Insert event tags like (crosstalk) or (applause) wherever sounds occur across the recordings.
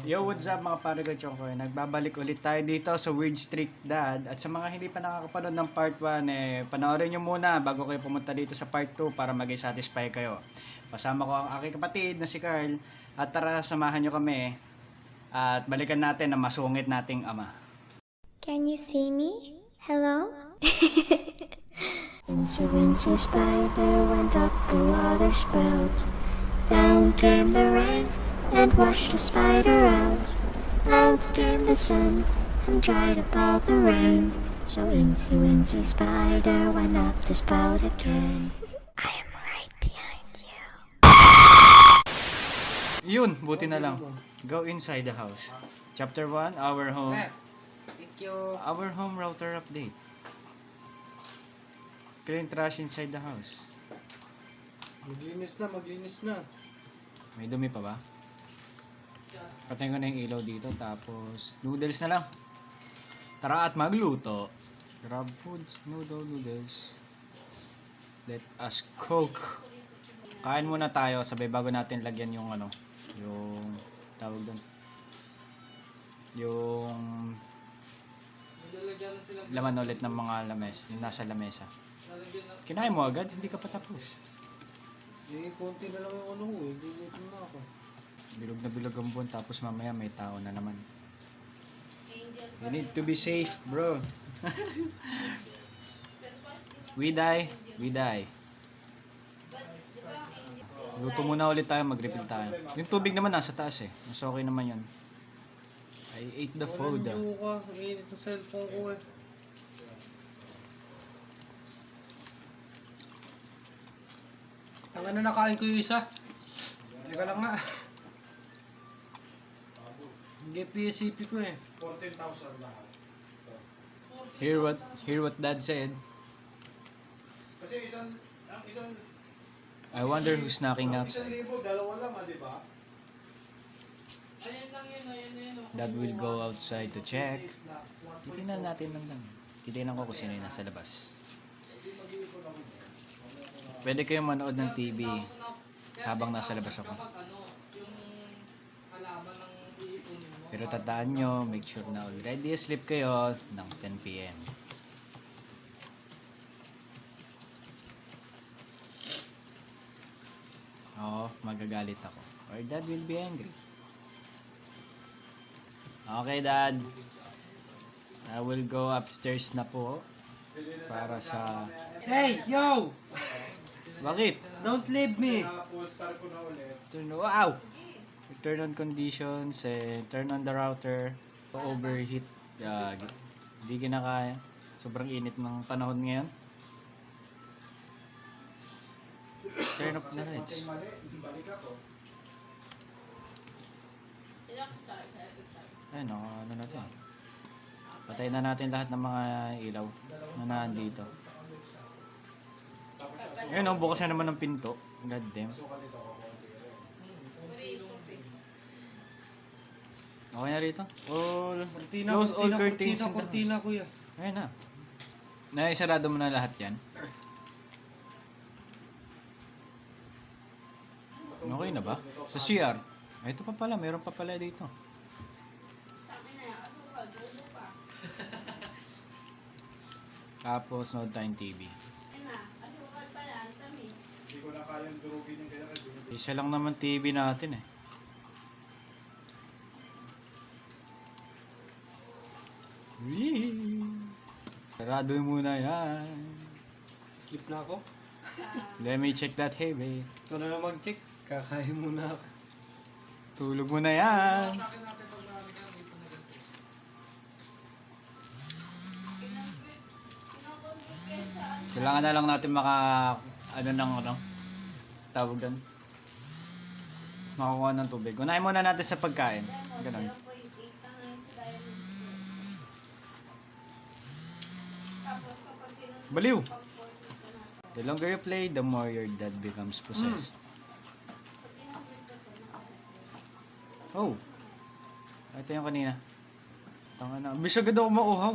Yo, what's up mga pare ko Chongkoy? Nagbabalik ulit tayo dito sa Weird Street Dad. At sa mga hindi pa nakakapanood ng part 1, eh, panoorin nyo muna bago kayo pumunta dito sa part 2 para maging satisfy kayo. Kasama ko ang aking kapatid na si Carl. At tara, samahan nyo kami. At balikan natin ang masungit nating ama. Can you see me? Hello? (laughs) Into spider went up the water spout. Down came the rain and washed the spider out. Out came the sun and dried up all the rain. So into into spider went up the spout again. I am right behind you. Yun, buti na lang. Go inside the house. Chapter 1, our home. Thank you. Our home router update. Clean trash inside the house. Maglinis na, maglinis na. May dumi pa ba? Patayin ko na yung ilaw dito tapos noodles na lang. Tara at magluto. Grab foods, noodle noodles. Let us cook. Kain muna tayo sabay bago natin lagyan yung ano, yung tawag doon. Yung laman ulit ng mga lames, yung nasa lamesa. Kinain mo agad, hindi ka pa tapos. Eh, konti na lang yung ano ko eh. Gugutom na ako. Bilog na bilog ang buwan tapos mamaya may tao na naman. You need to be safe, bro. we die, we die. Luto muna ulit tayo, mag-refill tayo. Yung tubig naman nasa taas eh. Mas okay naman yun. I ate the food. ah. Walang ka. Ang init ng cellphone ko eh. Tanga na nakain ko yung isa. Teka lang nga. Hindi PSCP ko eh. Hear what, hear what dad said. Kasi isang, ang isang, I wonder who's knocking isang outside. libo, dalawa lang ah, di ba? Dad will go outside to check. Titingnan natin lang lang. Titingnan ko kung sino yung nasa labas. Pwede kayong manood ng TV habang nasa labas ako. Pero tandaan nyo, make sure na already asleep kayo ng 10pm. Oo, magagalit ako. Or dad will be angry. Okay, Dad. I will go upstairs na po para sa... Hey, yo! (laughs) Bakit? Don't leave me! Turn, wow! Turn on conditions and turn on the router. Overheat. Uh, hindi kinakaya. Sobrang init ng panahon ngayon. Turn off balik ako. Ayun, no, ano na to. Patayin na natin lahat ng mga ilaw na nandito. Ayun, no, bukas na naman ng pinto. God damn. Okay na rito? All, Cortina, close all cortina, curtains cortina, in the cortina, kuya. Ayun na. Naisarado mo na lahat yan. Okay na ba? Sa CR. Ay, ito pa pala. Meron pa pala dito. Tapos, nood tayong TV. Isa lang naman TV natin eh. Whee! Sarado muna yan. Sleep na ako. Let me check that heavy. Ikaw na lang mag-check. Kakain muna ako. Tulog mo na yan. Kailangan na lang natin maka ano ng ano tawag doon. Makakuha ng tubig. Unahin muna natin sa pagkain. Ganun. Baliw! The longer you play, the more your dad becomes possessed. Oh. Ito yung kanina. Tanga na. Bis agad ako mauhaw.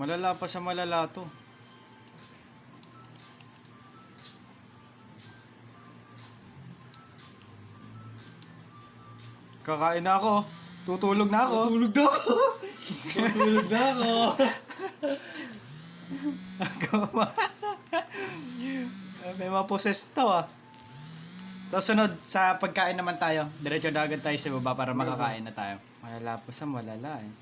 Malala pa sa malala to. Kakain na ako. Tutulog na ako. Tulog na ako. (laughs) Tulog na ako. May mga poses to ah. Tapos sunod, sa pagkain naman tayo. Diretso na agad tayo sa baba para makakain na tayo. Malala po sa malala eh.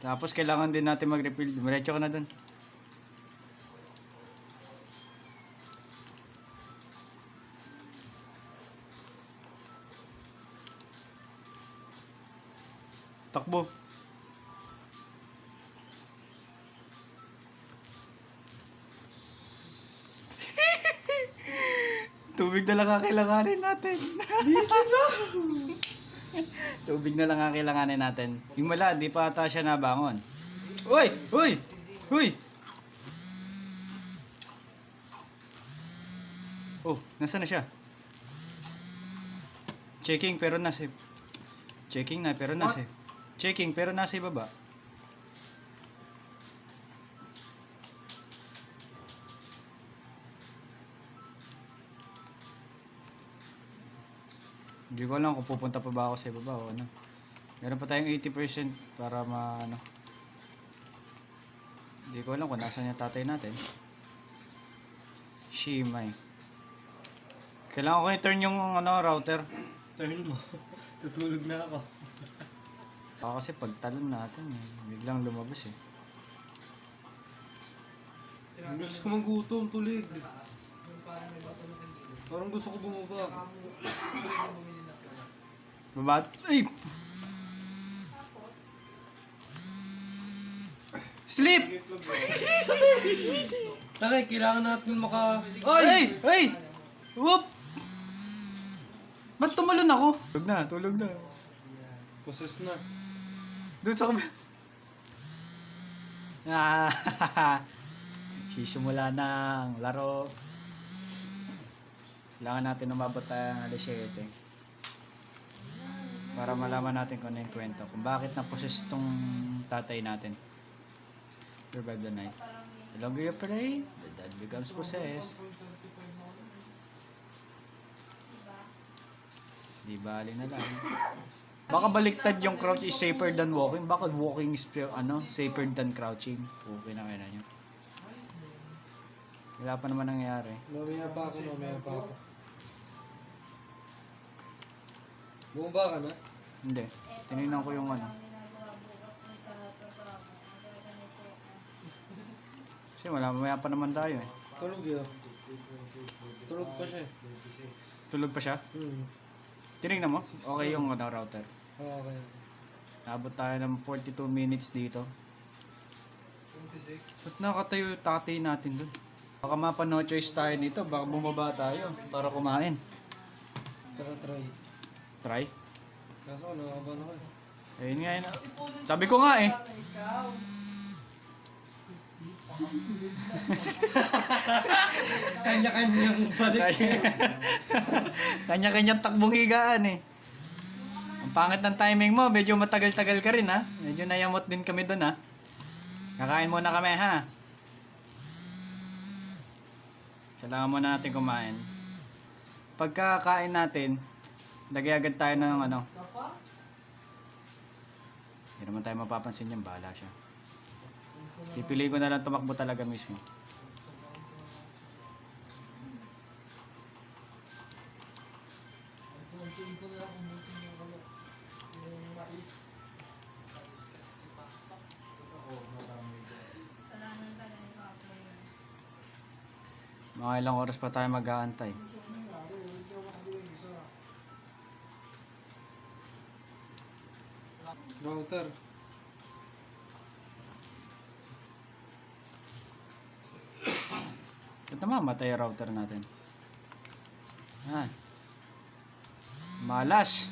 Tapos kailangan din natin mag-refill. Diretso ka na dun. Tubig na lang ang kailanganin natin. (laughs) Tubig na lang ang kailanganin natin. Yung mala, di pa ata siya nabangon. Uy! Uy! Uy! Oh, nasa na siya? Checking pero nasa Checking na pero nasa Checking pero nasa ibaba. Hindi ko alam kung pupunta pa ba ako sa ibaba o ano. Meron pa tayong 80% para ma ano. Hindi ko alam kung nasaan yung tatay natin. Shimay. Kailangan ko i-turn yung ano, router. Turn mo. (laughs) Tutulog na ako. Baka kasi pagtalon natin eh. Biglang lumabas eh. Ang gusto ko manggutom, tulig. Parang gusto ko bumaba. Babat? Ay! Sleep! Takay, kailangan natin maka... Ay! Ay! Whoop! Ba't tumalon ako? Tulog na, tulog na. Possess na. Doon sa kabila. Ah, (laughs) sisimula ng laro. Kailangan natin umabot tayo ng alas 7. Para malaman natin kung ano yung kwento. Kung bakit na-possess tong tatay natin. Survive the night. The longer you play, the dad becomes possessed. Di bali na lang. Baka baliktad yung crouch is safer than walking. Baka walking is ano, safer than crouching. Okay na kaya nyo. Wala pa naman nangyari. Mamaya pa ako, mamaya pa ako. Bumaba ka na? Hindi. Tinignan ko yung ano. Kasi wala, mamaya pa naman tayo eh. Tulog yun. Tulog pa siya. eh. Tulog pa siya? Hmm. Tinignan mo? Okay yung ano, router. Okay. Abot tayo ng 42 minutes dito. Ba't nakatayo yung tatay natin dun? Baka mapa no choice tayo nito. Baka bumaba tayo para kumain. Tara, try. Try. Kaso ano, ako eh. Ayun nga yun. Sabi ko nga eh. Kanya-kanyang balik. (laughs) Kanya-kanyang takbong higaan eh. Ang pangit ng timing mo, medyo matagal-tagal ka rin ha. Medyo nayamot din kami doon ha. Kakain muna kami ha. Kailangan muna natin kumain. Pagkakain natin, lagay agad tayo ng ano. Hindi naman tayo mapapansin yan, bahala siya. Pipili ko na lang tumakbo talaga mismo. Mga ilang oras pa tayo mag-aantay. Router. Ba't namamatay yung router natin? Ah. Malas.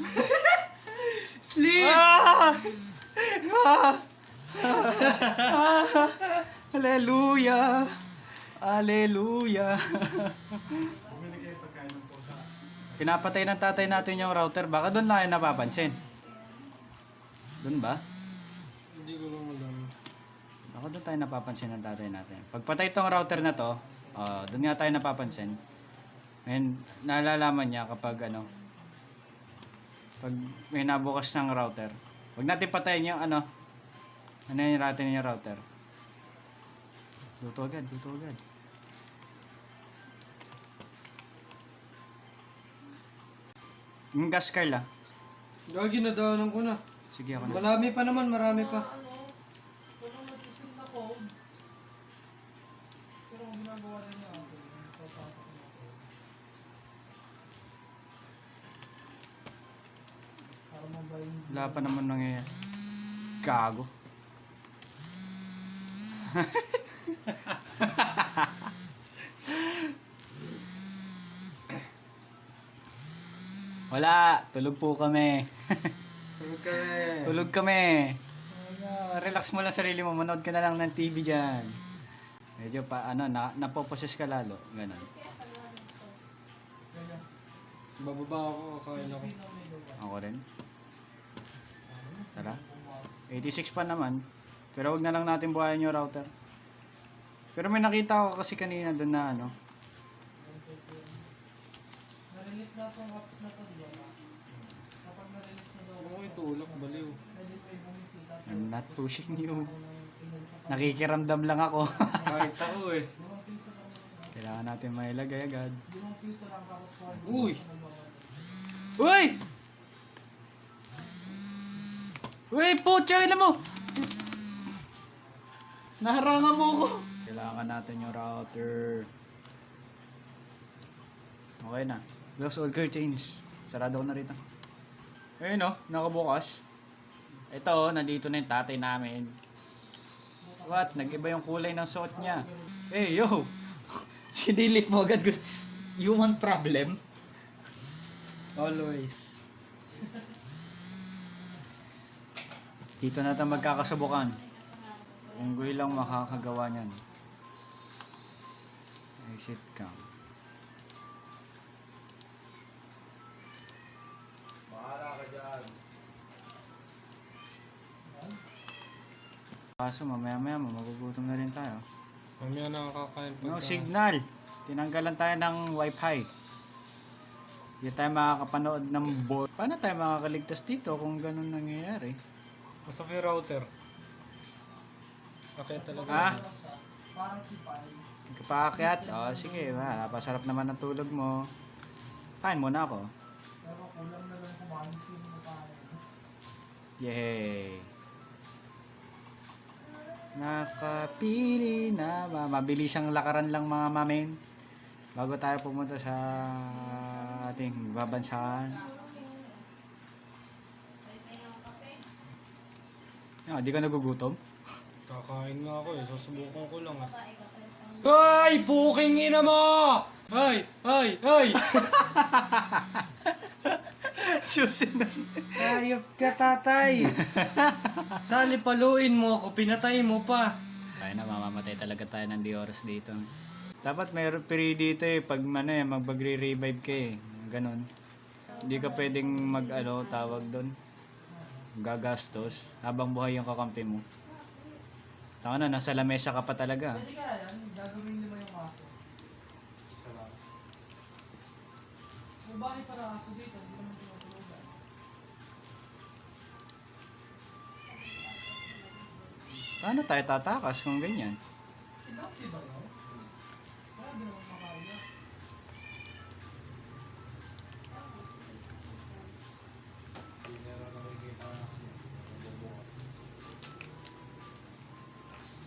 (laughs) Sleep! Ah! Ah! (laughs) Ah! Hallelujah! Hallelujah! (laughs) Bumili kayo pagkain ng pusa. Pinapatay ng tatay natin yung router. Baka doon lang yung napapansin. Doon ba? Hindi ko lang alam. Baka doon tayo napapansin ng tatay natin. Pagpatay tong router na to, uh, doon nga tayo napapansin. And nalalaman niya kapag ano, pag may nabukas ng router. Huwag natin patayin yung ano, ano yung natin yung router. Luto agad, luto agad. Yung gas Carla. Gagi, nadaanan ko na. Sige ako na. Marami pa naman, marami pa. Wala pa naman nangyayari. Gago. (laughs) Wala, tulog po kami. Tulog ka eh. tulog kami. Wala, relax mo lang sarili mo, manood ka na lang ng TV diyan. Medyo pa ano, na, napoposes ka lalo, ganun. Bababa ako, kakain ako. Ako rin. Tara. 86 pa naman. Pero wag na lang natin buhayin yung router. Pero may nakita ko kasi kanina doon na ano. Ako yung tulak, baliw. I'm not pushing you. Nakikiramdam lang ako. (laughs) Kahit ako eh. Kailangan natin mailagay agad. Uy! Uy! Uy, putya na mo! Naharangan mo ko! Kailangan natin yung router. Okay na. Close all curtains. Sarado ko na rito. Ayun o, nakabukas. Ito oh, nandito na yung tatay namin. What? Nag-iba yung kulay ng suot niya. Hey, yo! (laughs) Sinilip mo agad. Human problem? Always. Dito na tayo magkakasubukan. Unggoy lang makakagawa niyan. Exit cam. Kaso mamaya maya magugutom na rin tayo. Mamaya nakakain pagka... No signal. Tinanggalan tayo ng wifi. Hindi tayo makakapanood ng board. Paano tayo makakaligtas dito kung ganun nangyayari? Masok yung router. Okay talaga. Ah? Hindi ka pa aakyat? O, sige. Wala, napasarap naman ang tulog mo. Kain muna ako. Yay! Nakapili na. Ma- Mabilis ang lakaran lang mga mamin. Bago tayo pumunta sa ating babansahan. Ah, di ka nagugutom? Kakain nga ako eh. Susubukan ko lang ah. Ay! Puking ina mo! Ay! Ay! Ay! (laughs) Susunod. Ayop ka tatay! (laughs) Sali paluin mo ako, pinatay mo pa. Tayo na, mamamatay talaga tayo ng di oras dito. Dapat mayroon period dito eh, pag ano eh, magre-revive ka eh. Ganon. Hindi ka pwedeng mag, ano, tawag doon. Gagastos habang buhay yung kakampi mo. Taka na, nasa lamesa ka pa talaga. Paano tayo tatakas kung ganyan?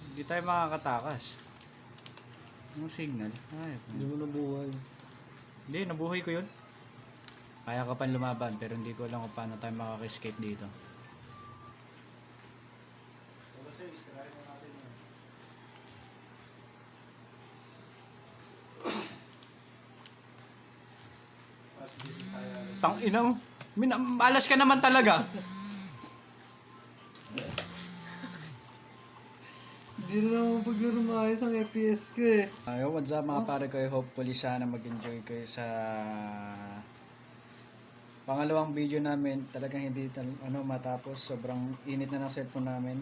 Hindi tayo makakatakas. Yung signal. Ay, Hindi mo nabuhay. hindi, nabuhay ko yun. Kaya ka pa lumaban, pero hindi ko alam kung paano tayo makaka-escape dito. Sa istirahin na natin yun. Tang ina mo. Min, malas ka naman talaga. Hindi na naman paglaro maayos ang FPS ko eh. Ayo, what's up mga pare ko? Hopefully sana mag-enjoy kayo sa pangalawang video namin. Talagang hindi ano matapos. Sobrang init na ng cellphone namin.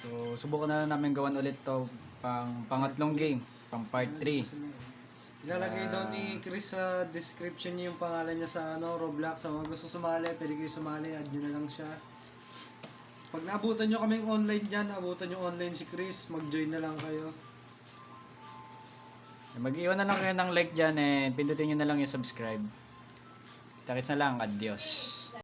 So, subukan na lang namin gawan ulit to pang pangatlong game, pang part 3. Ilalagay daw ni Chris sa description niya yung pangalan niya sa ano, Roblox. Sa mga gusto sumali, pwede kayo sumali, add nyo na lang siya. Pag naabutan nyo kaming online dyan, abutan nyo online si Chris, mag-join na lang kayo. Mag-iwan na lang kayo ng like dyan and pindutin nyo na lang yung subscribe. Takits na lang, adios.